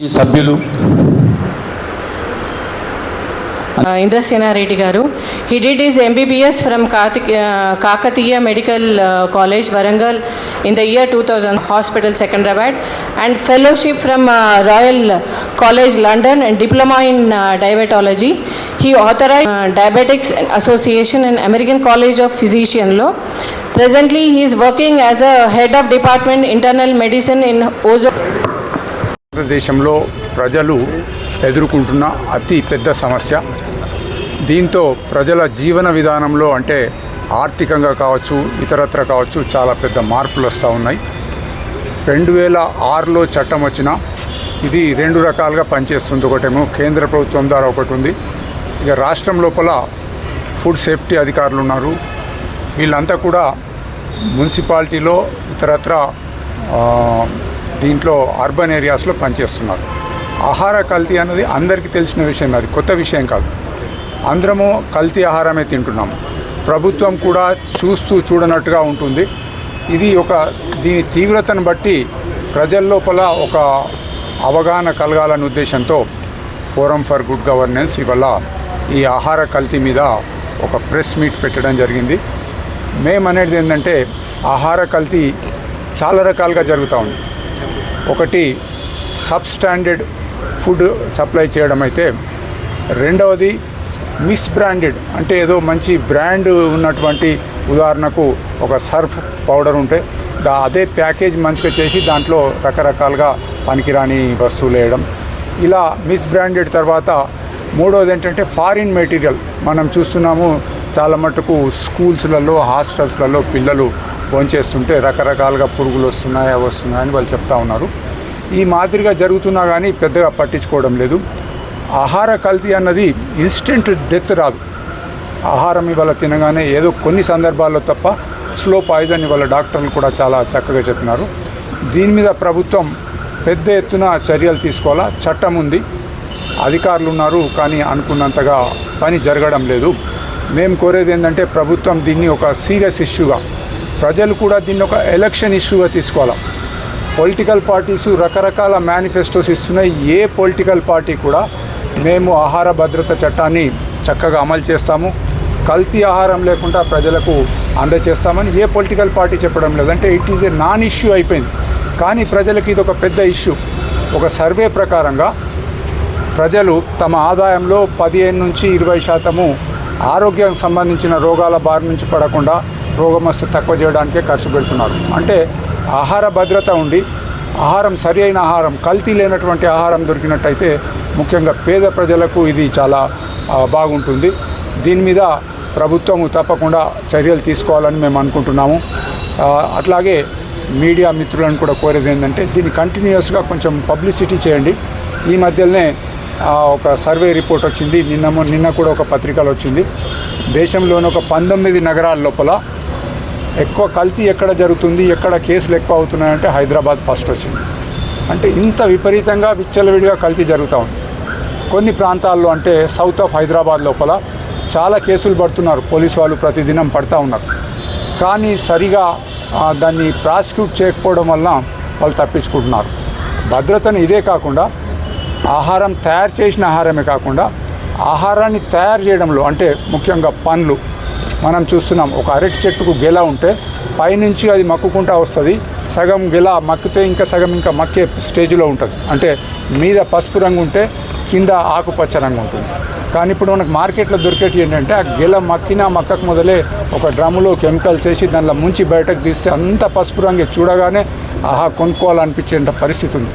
ఈ సభ్యులు. ఇంద్రసేనారెడ్డి గారు he did is MBBS from కాతి Kakatiya medical college Warangal in the year two thousand hospital Secunderabad and fellowship from royal college London and diploma in diabetology he authorise diabetics association and American college of ఫిజిషియన్లో presently he is working as a head of department internal medicine in ఓజో భారతదేశంలో ప్రజలు ఎదుర్కొంటున్న అతి పెద్ద సమస్య. దీంతో ప్రజల జీవన విధానంలో అంటే ఆర్థికంగా కావచ్చు ఇతరత్ర కావచ్చు చాలా పెద్ద మార్పులు వస్తూ ఉన్నాయి. రెండు వేల ఆరులో చట్టం వచ్చిన ఇది రెండు రకాలుగా పనిచేస్తుంది. ఒకటేమో కేంద్ర ప్రభుత్వం ద్వారా ఒకటి ఉంది. ఇక రాష్ట్రం లోపల ఫుడ్ సేఫ్టీ అధికారులు ఉన్నారు. వీళ్ళంతా కూడా మున్సిపాలిటీలో ఇతరత్ర దీంట్లో అర్బన్ ఏరియాస్లో పనిచేస్తున్నారు. ఆహార కల్తీ అన్నది అందరికీ తెలిసిన విషయం అది కొత్త విషయం కాదు. అందరము కల్తీ ఆహారమే తింటున్నాము. ప్రభుత్వం కూడా చూస్తూ చూడనట్టుగా ఉంటుంది. ఇది ఒక దీని తీవ్రతను బట్టి ప్రజల లోపల ఒక అవగాహన కలగాలనే ఉద్దేశంతో ఫోరం ఫర్ గుడ్ గవర్నెన్స్ ఇవల్ల ఈ ఆహార కల్తీ మీద ఒక ప్రెస్ మీట్ పెట్టడం జరిగింది. మేము అనేది ఏంటంటే ఆహార కల్తీ చాలా రకాలుగా జరుగుతూ ఉంది. ఒకటి సబ్ స్టాండర్డ్ ఫుడ్ సప్లై చేయడం అయితే. రెండవది మిస్ బ్రాండెడ్ అంటే ఏదో మంచి బ్రాండ్ ఉన్నటువంటి ఉదాహరణకు ఒక సర్ఫ్ పౌడర్ ఉంటే దా అదే ప్యాకేజ్ మంచిగా చేసి దాంట్లో రకరకాలుగా పనికిరాని వస్తువులు వేయడం. ఇలా మిస్ బ్రాండెడ్ తర్వాత మూడవది ఏంటంటే ఫారిన్ మెటీరియల్. మనం చూస్తున్నాము చాలా మటుకు స్కూల్స్లలో హాస్టల్స్లలో పిల్లలు భోంచేస్తుంటే రకరకాలుగా పురుగులు వస్తున్నాయి అవి వస్తున్నాయని వాళ్ళు చెప్తా ఉన్నారు. ఈ మాదిరిగా జరుగుతున్నా కానీ పెద్దగా పట్టించుకోవడం లేదు. ఆహార కల్తీ అన్నది ఇన్స్టెంట్ డెత్ రాదు. ఆహారం ఇవాళ తినగానే ఏదో కొన్ని సందర్భాల్లో తప్ప స్లో పాయిజన్ ఇవాళ డాక్టర్లు కూడా చాలా చక్కగా చెప్పినారు. దీని మీద ప్రభుత్వం పెద్ద ఎత్తున చర్యలు తీసుకోవాలా? చట్టం ఉంది. అధికారులు ఉన్నారు కానీ అనుకున్నంతగా పని జరగడం లేదు. మేము కోరేది ఏంటంటే ప్రభుత్వం దీన్ని ఒక సీరియస్ ఇష్యూగా ప్రజలు కూడా దీన్ని ఒక ఎలక్షన్ ఇష్యూగా తీసుకోవాలి? పొలిటికల్ పార్టీస్ రకరకాల మేనిఫెస్టోస్ ఇస్తున్నాయి. ఏ పొలిటికల్ పార్టీ కూడా మేము ఆహార భద్రత చట్టాన్ని చక్కగా అమలు చేస్తాము. కల్తీ ఆహారం లేకుండా ప్రజలకు అందజేస్తామని ఏ పొలిటికల్ పార్టీ చెప్పడం లేదు. అంటే it is a non issue అయిపోయింది. కానీ ప్రజలకు ఇది ఒక పెద్ద ఇష్యూ ఒక సర్వే ప్రకారంగా ప్రజలు తమ ఆదాయంలో పదిహేను నుంచి ఇరవై శాతము ఆరోగ్యం సంబంధించిన రోగాల బారి నుంచి పడకుండా రోగమస్తు తక్కువ చేయడానికే ఖర్చు పెడుతున్నారు. అంటే ఆహార భద్రత ఉండి ఆహారం సరి అయిన ఆహారం కల్తీ లేనటువంటి ఆహారం దొరికినట్టయితే ముఖ్యంగా పేద ప్రజలకు ఇది చాలా బాగుంటుంది. దీని మీద ప్రభుత్వము తప్పకుండా చర్యలు తీసుకోవాలని మేము అనుకుంటున్నాము. అట్లాగే మీడియా మిత్రులను కూడా కోరేది ఏంటంటే దీన్ని కంటిన్యూస్గా కొంచెం పబ్లిసిటీ చేయండి. ఈ మధ్యలోనే ఒక సర్వే రిపోర్ట్ వచ్చింది. నిన్న నిన్న కూడా ఒక పత్రికలో వచ్చింది. దేశంలోని ఒక పంతొమ్మిది నగరాల లోపల ఎక్కువ కల్తీ ఎక్కడ జరుగుతుంది ఎక్కడ కేసులు ఎక్కువ అవుతున్నాయంటే హైదరాబాద్ ఫస్ట్ వచ్చింది. అంటే ఇంత విపరీతంగా విచ్చలవిడిగా కల్తీ జరుగుతూ ఉంది. కొన్ని ప్రాంతాల్లో అంటే సౌత్ ఆఫ్ హైదరాబాద్ లోపల చాలా కేసులు పడుతున్నారు. పోలీసు వాళ్ళు ప్రతిదినం పడతా ఉన్నారు. కానీ సరిగా దాన్ని ప్రాసిక్యూట్ చేయకపోవడం వల్ల వాళ్ళు తప్పించుకుంటున్నారు. భద్రతను ఇదే కాకుండా ఆహారం తయారు చేసిన ఆహారమే కాకుండా ఆహారాన్ని తయారు చేయడంలో అంటే ముఖ్యంగా పండ్లు మనం చూస్తున్నాం. ఒక అరటి చెట్టుకు గెల ఉంటే పైనుంచి అది మక్కుకుంటా వస్తుంది. సగం గెల మక్కితే ఇంకా సగం ఇంకా మక్కే స్టేజ్లో ఉంటుంది. అంటే మీద పసుపు రంగు ఉంటే కింద ఆకుపచ్చ రంగు ఉంటుంది. కానీ ఇప్పుడు మనకు మార్కెట్లో దొరికేటి ఏంటంటే ఆ గెల మక్కిన మక్కకు మొదలే ఒక డ్రమ్ములో కెమికల్స్ వేసి దానిలో ముంచి బయటకు తీస్తే అంత పసుపు రంగు చూడగానే ఆహా కొనుక్కోవాలనిపించేంత పరిస్థితి ఉంది.